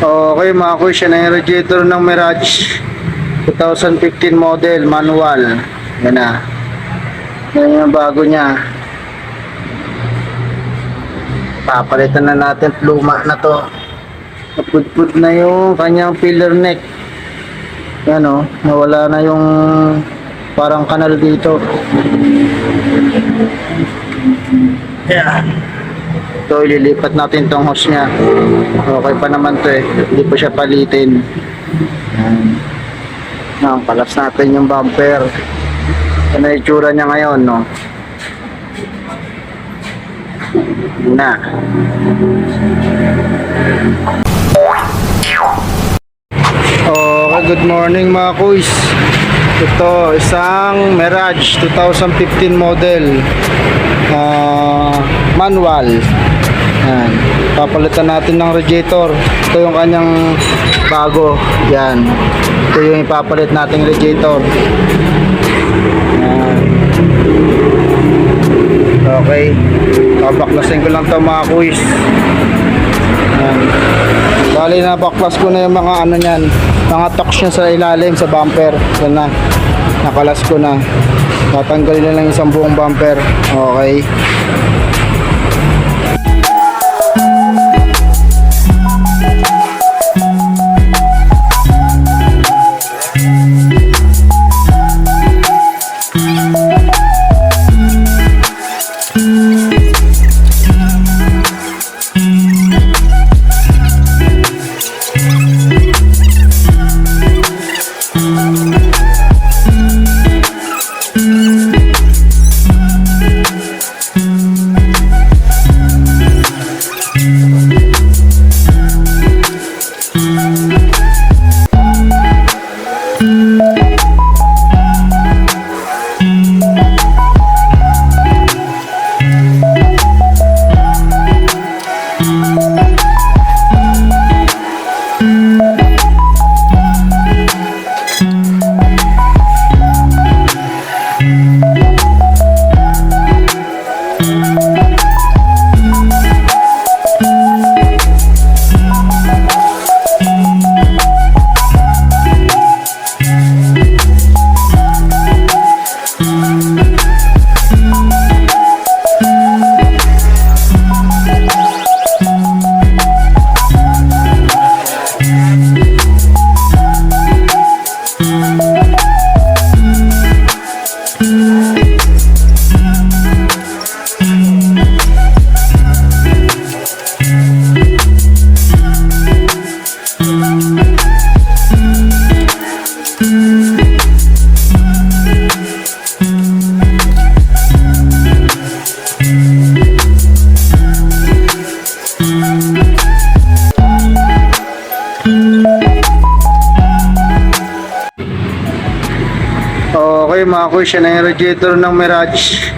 Okay mga kuy, siya na yung radiator ng Mirage 2015 model, manual. Yan na. Yan yung bago niya. Papalitan na natin luma na to. Napudpud na yung kanyang pillar neck. Yan o, nawala na yung parang kanal dito. Yan. So, ililipat natin tong hose niya. Okay pa naman to eh. Hindi pa siya palitin. Yan. Yan, palas natin yung bumper. Yan na itsura niya ngayon, no? Na. Okay, good morning mga kuys. Ito, isang Mirage 2015 model. Ah, manual. Yan. Papalitan natin ng radiator. Ito yung kanyang bago. Yan. Ito yung ipapalit nating radiator. Yan. Okay. Babaklasin ko lang to mga kuys. Yan. Bali na baklas ko na yung mga ano niyan, mga tox niya sa ilalim sa bumper. Yan na. Nakalas ko na. Tatanggalin na lang isang buong bumper. Okay. Okay mga kuy, siya na yung radiator ng Mirage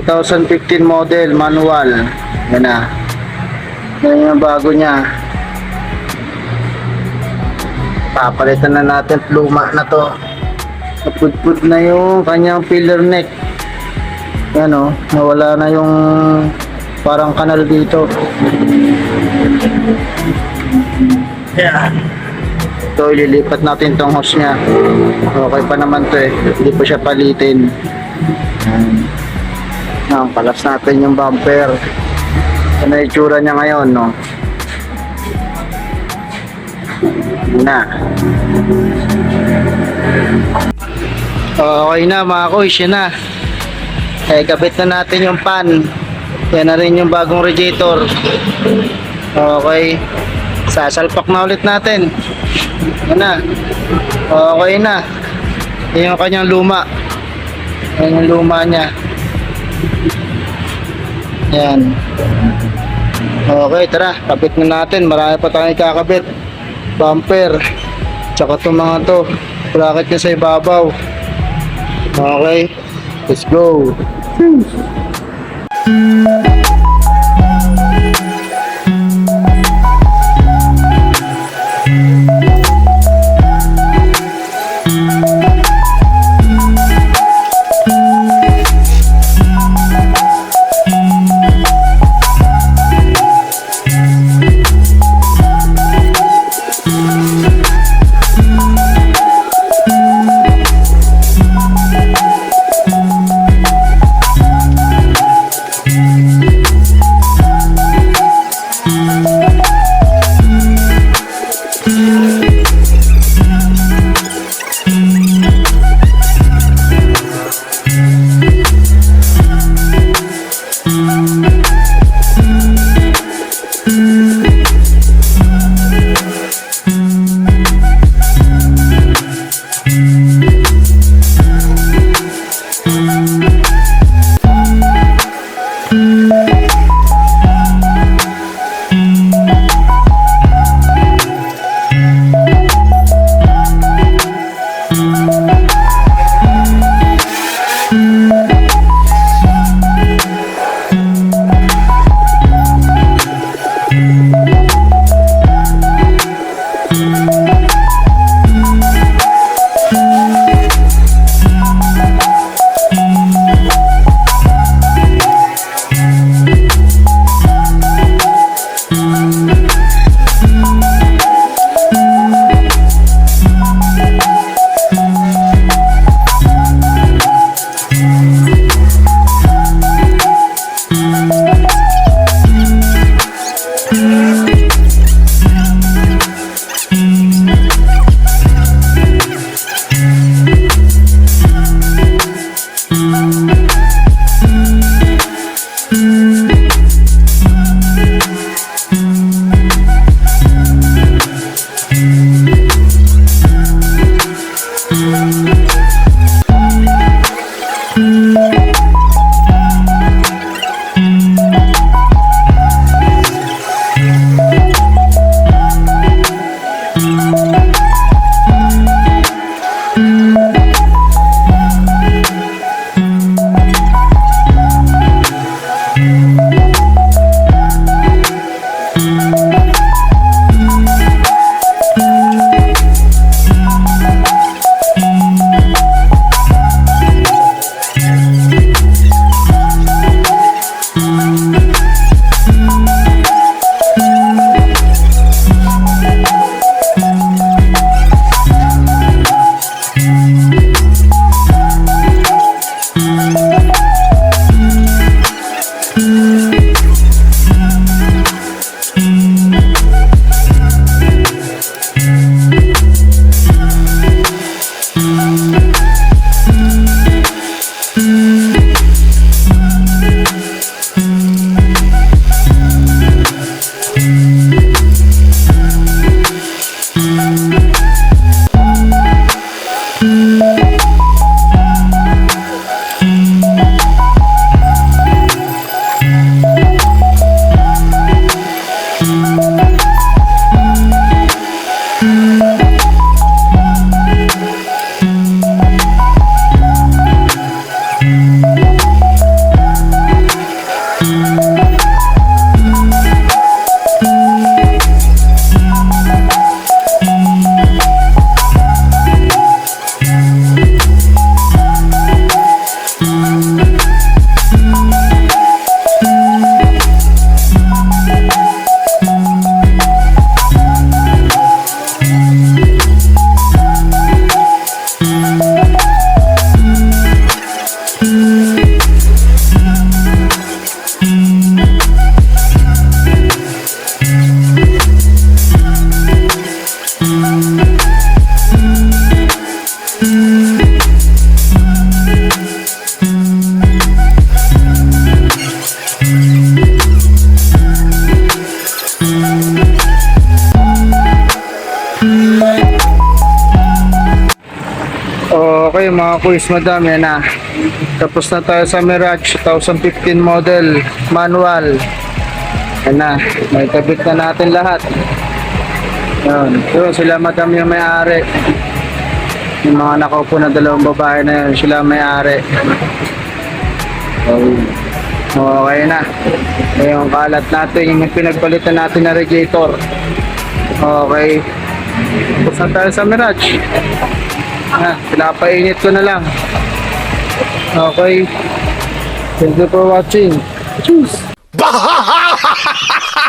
2015 model, manual. Yan na. Yan yung bago niya. Papalitan na natin luma na to. Napudpud na yung kanyang pillar neck. Yan o, nawala na yung parang kanal dito. Yan. So, ililipat natin tong hose niya. Okay pa naman to eh. Hindi pa siya palitin. Yan. Yan, palas natin yung bumper. Ano yung itsura niya ngayon, no? Na. Okay na mga kuys, yun na. Eh, kabit na natin yung pan. Yan na rin yung bagong radiator. Okay. Sasalpak na ulit natin. Yan na. Okay na. Yan yung kanyang luma. Yan yung luma niya. Yan. Okay, tara. Kapit na natin. Marami pa tayong kakabit. Bumper. Tsaka itong mga to. Bracket niya sa ibabaw. Okay. Let's go. Okay mga kuis madam yan na. Tapos na tayo sa Mirage 2015 model manual. Yan na. May kabit na natin lahat. Yan. Yun, sila madam yung may-ari. Yung mga nakaupo na dalawang babae na yun, sila may-ari. Okay. Okay na. Yung kalat natin, yung pinagpalitan natin na radiator. Okay. Tapos na tayo sa Mirage. Ah, pinapainit ko na lang. Okay. Thank you for watching. Cheers!